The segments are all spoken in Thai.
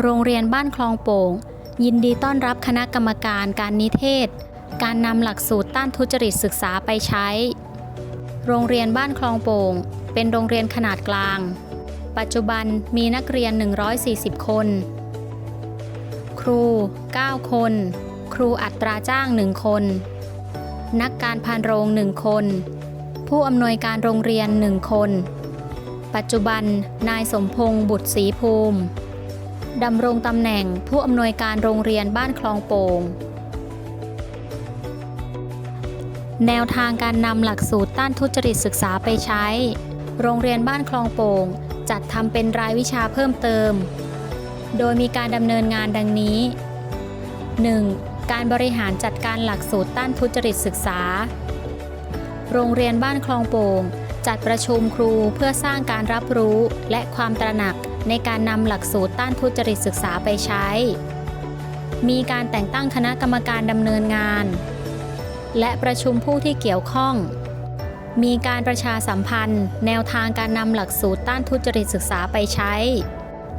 โรงเรียนบ้านคลองโป่ง ยินดีต้อนรับคณะกรรมการการนิเทศ การนำหลักสูตรต้านทุจริตศึกษาไปใช้ โรงเรียนบ้านคลองโป่ง เป็นโรงเรียนขนาดกลาง ปัจจุบันมีนักเรียน 140 คน ครู 9 คน ครูอัตราจ้าง 1 คน นักการพานโรง 1 คน ผู้อำนวยการโรงเรียน 1 คน ปัจจุบันนายสมพงษ์บุตรศรีภูมิ ดำรงตำแหน่งผู้อำนวยการโรงเรียนบ้านคลองโป่งแนวทางการนำหลักสูตรต้านทุจริตศึกษาไปใช้ โรงเรียนบ้านคลองโป่ง จัดทำเป็นรายวิชาเพิ่มเติม โดยมีการดำเนินงานดังนี้ 1. การบริหารจัดการหลักสูตรต้านทุจริตศึกษา โรงเรียนบ้านคลองโป่ง จัดประชุมครูเพื่อสร้างการรับรู้และความตระหนักในการนำหลักสูตรต้านทุจริตศึกษาไปใช้ มีการแต่งตั้งคณะกรรมการดำเนินงาน และประชุมผู้ที่เกี่ยวข้อง มีการประชาสัมพันธ์ แนวทางการนำหลักสูตรต้านทุจริตศึกษาไปใช้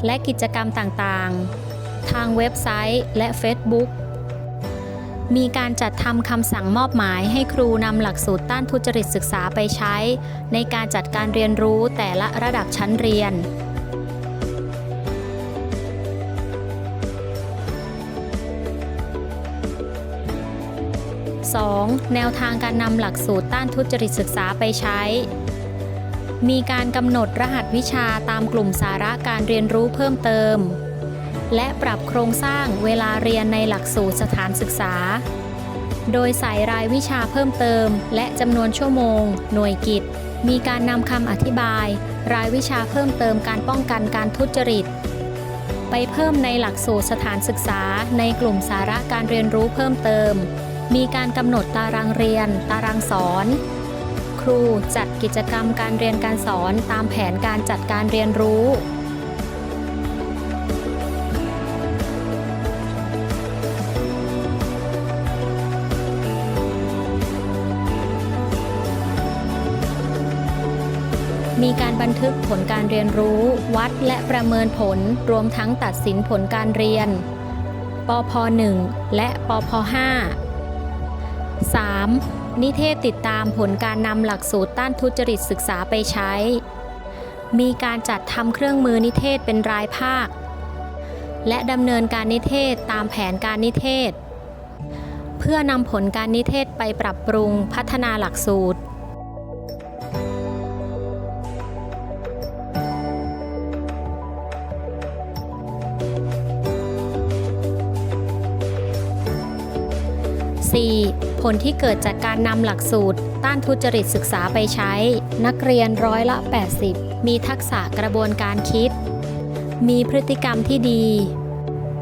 และกิจกรรมต่างๆ ทางเว็บไซต์และ Facebook มีการจัดทำคำสั่งมอบหมายให้ครูนำหลักสูตรต้านทุจริตศึกษาไปใช้ ในการจัดการเรียนรู้แต่ละระดับชั้นเรียน 2. แนวทางการนำหลักสูตรต้านทุจริตศึกษาไปใช้ มีการกำหนดรหัสวิชาตามกลุ่มสาระการเรียนรู้เพิ่มเติม และปรับโครงสร้างเวลาเรียนในหลักสูตรสถานศึกษา โดยใส่รายวิชาเพิ่มเติม และจำนวนชั่วโมง หน่วยกิจ มีการนำคำอธิบาย รายวิชาเพิ่มเติมการป้องกันการทุจริต ไปเพิ่มในหลักสูตรสถานศึกษา ในกลุ่มสาระการเรียนรู้เพิ่มเติม มีการกำหนดตารางเรียน ตารางสอนครูจัดกิจกรรมการเรียนการสอนตามแผนการจัดการเรียนรู้ มีการบันทึกผลการเรียนรู้ วัดและประเมินผลรวมทั้งตัดสินผลการเรียน ปพ 1 และปพ 5 3. นิเทศติดตามผลการนำหลักสูตรต้านทุจริตศึกษาไปใช้ มีการจัดทำเครื่องมือนิเทศเป็นรายภาค และดำเนินการนิเทศตามแผนการนิเทศ เพื่อนำผลการนิเทศไปปรับปรุงพัฒนาหลักสูตร 4. ผลที่เกิดจากการนำหลักสูตร ต้านทุจริตศึกษาไปใช้ นักเรียนร้อยละ 80 มีทักษะกระบวนการคิด มีพฤติกรรมที่ดี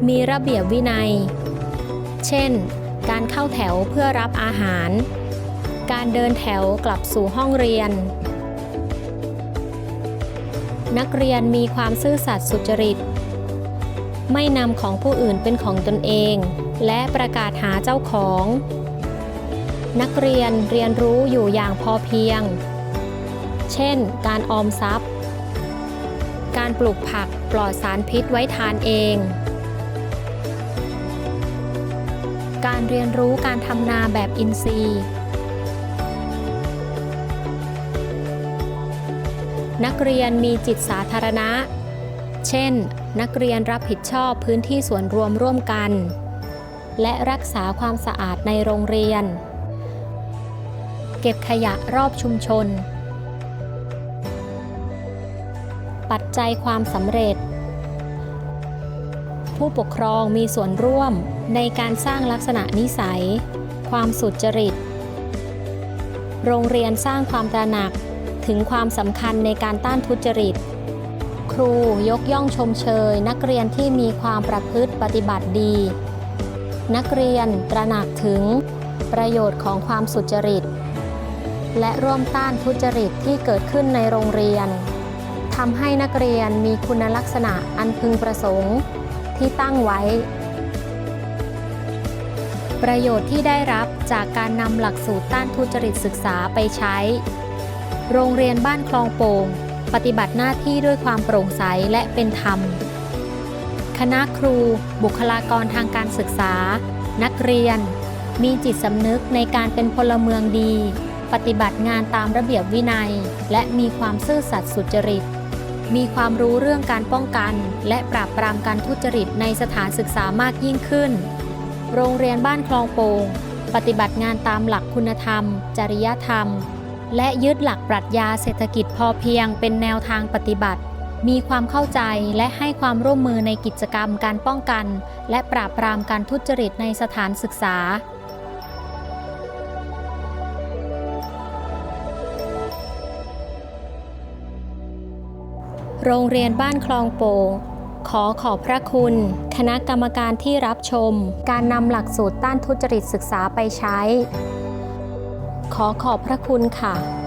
มีระเบียบวินัย เช่น การเข้าแถวเพื่อรับอาหาร การเดินแถวกลับสู่ห้องเรียน นักเรียนมีความซื่อสัตย์สุจริต ไม่นำของผู้อื่นเป็นของตนเอง และประกาศหาเจ้าของ นักเรียนเรียนรู้อยู่อย่างพอเพียง เช่น การออมทรัพย์ การปลูกผักปลอดสารพิษไว้ทานเอง การเรียนรู้การทำนาแบบอินทรีย์นักเรียนมีจิตสาธารณะ เช่น นักเรียนรับผิดชอบพื้นที่ส่วนรวมร่วมกัน และรักษาความสะอาดในโรงเรียน เก็บขยะรอบชุมชน ปัจจัยความสำเร็จ ผู้ปกครองมีส่วนร่วมในการสร้างลักษณะนิสัย ความสุจริต โรงเรียนสร้างความตระหนักถึงความสำคัญในการต้านทุจริต ครูยกย่องชมเชยนักเรียนที่มีความประพฤติปฏิบัติดี นักเรียนตระหนักถึง ประโยชน์ของความสุจริต และร่วมต้านทุจริตที่เกิดขึ้นในโรงเรียนทำให้นักเรียนมีคุณลักษณะอันพึงประสงค์ที่ตั้งไว้ ประโยชน์ที่ได้รับจากการนำหลักสูตรต้านทุจริตศึกษาไปใช้ โรงเรียนบ้านคลองโป่ง ปฏิบัติหน้าที่ด้วยความโปร่งใสและเป็นธรรม คณะครู บุคลากรทางการศึกษา นักเรียน มีจิตสำนึกในการเป็นพลเมืองดี ปฏิบัติงานตามระเบียบวินัย และมีความซื่อสัตย์สุจริต มีความรู้เรื่องการป้องกัน และปราบปรามการทุจริตในสถานศึกษามากยิ่งขึ้น โรงเรียนบ้านคลองโป่งปฏิบัติงานตามหลักคุณธรรม จริยธรรม และยึดหลักปรัชญาเศรษฐกิจพอเพียงเป็นแนวทางปฏิบัติ มีความเข้าใจและให้ความร่วมมือในกิจกรรมการป้องกัน และปราบปรามการทุจริตในสถานศึกษา โรงเรียนบ้านคลองโป่งขอขอบพระคุณ คณะกรรมการที่รับชม การนำหลักสูตรต้านทุจริตศึกษาไปใช้ ขอขอบพระคุณค่ะ